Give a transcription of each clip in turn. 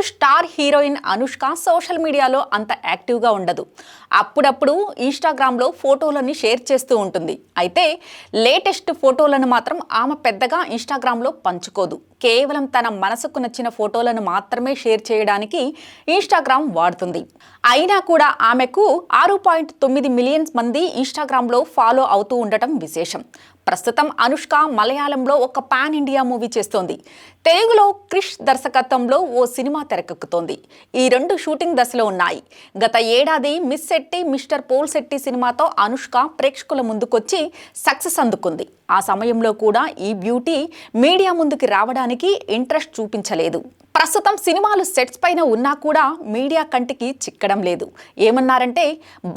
Bollywood star heroine Anushka social మీడియాలో అంత యాక్టివ్గా ఉండదు. అప్పుడప్పుడు ఇన్స్టాగ్రామ్లో ఫోటోలని షేర్ చేస్తూ ఉంటుంది. అయితే లేటెస్ట్ ఫోటోలను మాత్రం ఆమె పెద్దగా ఇన్స్టాగ్రామ్లో పంచుకోదు. కేవలం తన మనసుకు నచ్చిన ఫోటోలను మాత్రమే షేర్ చేయడానికి ఇన్స్టాగ్రామ్ వాడుతుంది. అయినా కూడా ఆమెకు ఆరు పాయింట్ తొమ్మిది మిలియన్స్ మంది ఇన్స్టాగ్రామ్లో ఫాలో అవుతూ ఉండటం విశేషం. ప్రస్తుతం అనుష్క మలయాళంలో ఒక పాన్ ఇండియా మూవీ చేస్తోంది. తెలుగులో క్రిష్ దర్శకత్వంలో ఓ సినిమా తెరకెక్కుతోంది. ఈ రెండు షూటింగ్ దశలో ఉన్నాయి. గత ఏడాది miss Shetty mister Polishetty సినిమాతో అనుష్క ప్రేక్షకుల ముందుకొచ్చి సక్సెస్ అందుకుంది. ఆ సమయంలో కూడా ఈ బ్యూటీ మీడియా ముందుకు రావడానికి ఇంట్రెస్ట్ చూపించలేదు. ప్రస్తుతం సినిమాలు సెట్స్ పైన ఉన్నా కూడా మీడియా కంటికి చిక్కడం లేదు. ఏమన్నారంటే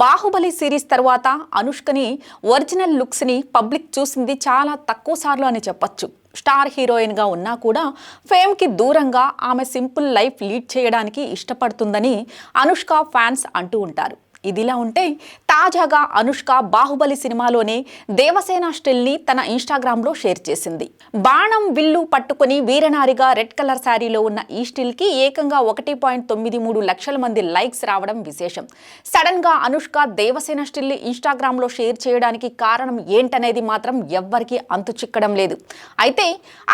బాహుబలి సిరీస్ తర్వాత అనుష్కని ఒరిజినల్ లుక్స్ని పబ్లిక్ చూసింది చాలా తక్కువ సార్లు అని చెప్పొచ్చు. స్టార్ హీరోయిన్గా ఉన్నా కూడా ఫేమ్కి దూరంగా ఆమె సింపుల్ లైఫ్ లీడ్ చేయడానికి ఇష్టపడుతుందని అనుష్క ఫ్యాన్స్ అంటూ ఉంటారు. ఇదిలా ఉంటే తాజాగా అనుష్క బాహుబలి సినిమాలోనే దేవసేన స్టిల్ని తన ఇన్స్టాగ్రామ్లో షేర్ చేసింది. బాణం విల్లు పట్టుకుని వీరనారిగా రెడ్ కలర్ శారీలో ఉన్న ఈ స్టిల్కి ఏకంగా ఒకటి పాయింట్ తొమ్మిది మూడు లక్షల మంది లైక్స్ రావడం విశేషం. సడన్గా అనుష్క దేవసేన స్టిల్ని ఇన్స్టాగ్రామ్లో షేర్ చేయడానికి కారణం ఏంటనేది మాత్రం ఎవ్వరికీ అంతు చిక్కడం లేదు. అయితే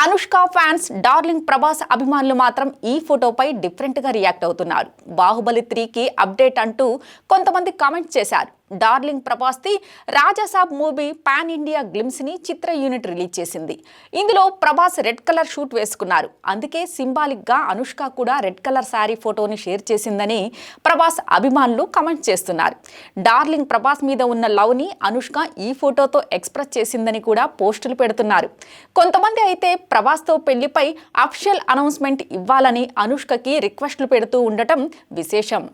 అనుష్క ఫ్యాన్స్ డార్లింగ్ ప్రభాస్ అభిమానులు మాత్రం ఈ ఫోటోపై డిఫరెంట్గా రియాక్ట్ అవుతున్నారు. బాహుబలి త్రీకి అప్డేట్ అంటూ కొంతమంది కమెంట్ చేశారు. డార్లింగ్ ప్రభాస్ది రాజాసాబ్ మూవీ పాన్ ఇండియా గ్లిమ్స్ని చిత్ర యూనిట్ రిలీజ్ చేసింది. ఇందులో ప్రభాస్ రెడ్ కలర్ షూట్ వేసుకున్నారు. అందుకే సింబాలిక్గా అనుష్క కూడా రెడ్ కలర్ శారీ ఫోటోని షేర్ చేసిందని ప్రభాస్ అభిమానులు కమెంట్ చేస్తున్నారు. డార్లింగ్ ప్రభాస్ మీద ఉన్న లవ్ని అనుష్క ఈ ఫోటోతో ఎక్స్ప్రెస్ చేసిందని కూడా పోస్టులు పెడుతున్నారు. కొంతమంది అయితే ప్రభాస్తో పెళ్ళిపై అఫిషియల్ అనౌన్స్మెంట్ ఇవ్వాలని అనుష్కకి రిక్వెస్ట్లు పెడుతూ ఉండటం విశేషం.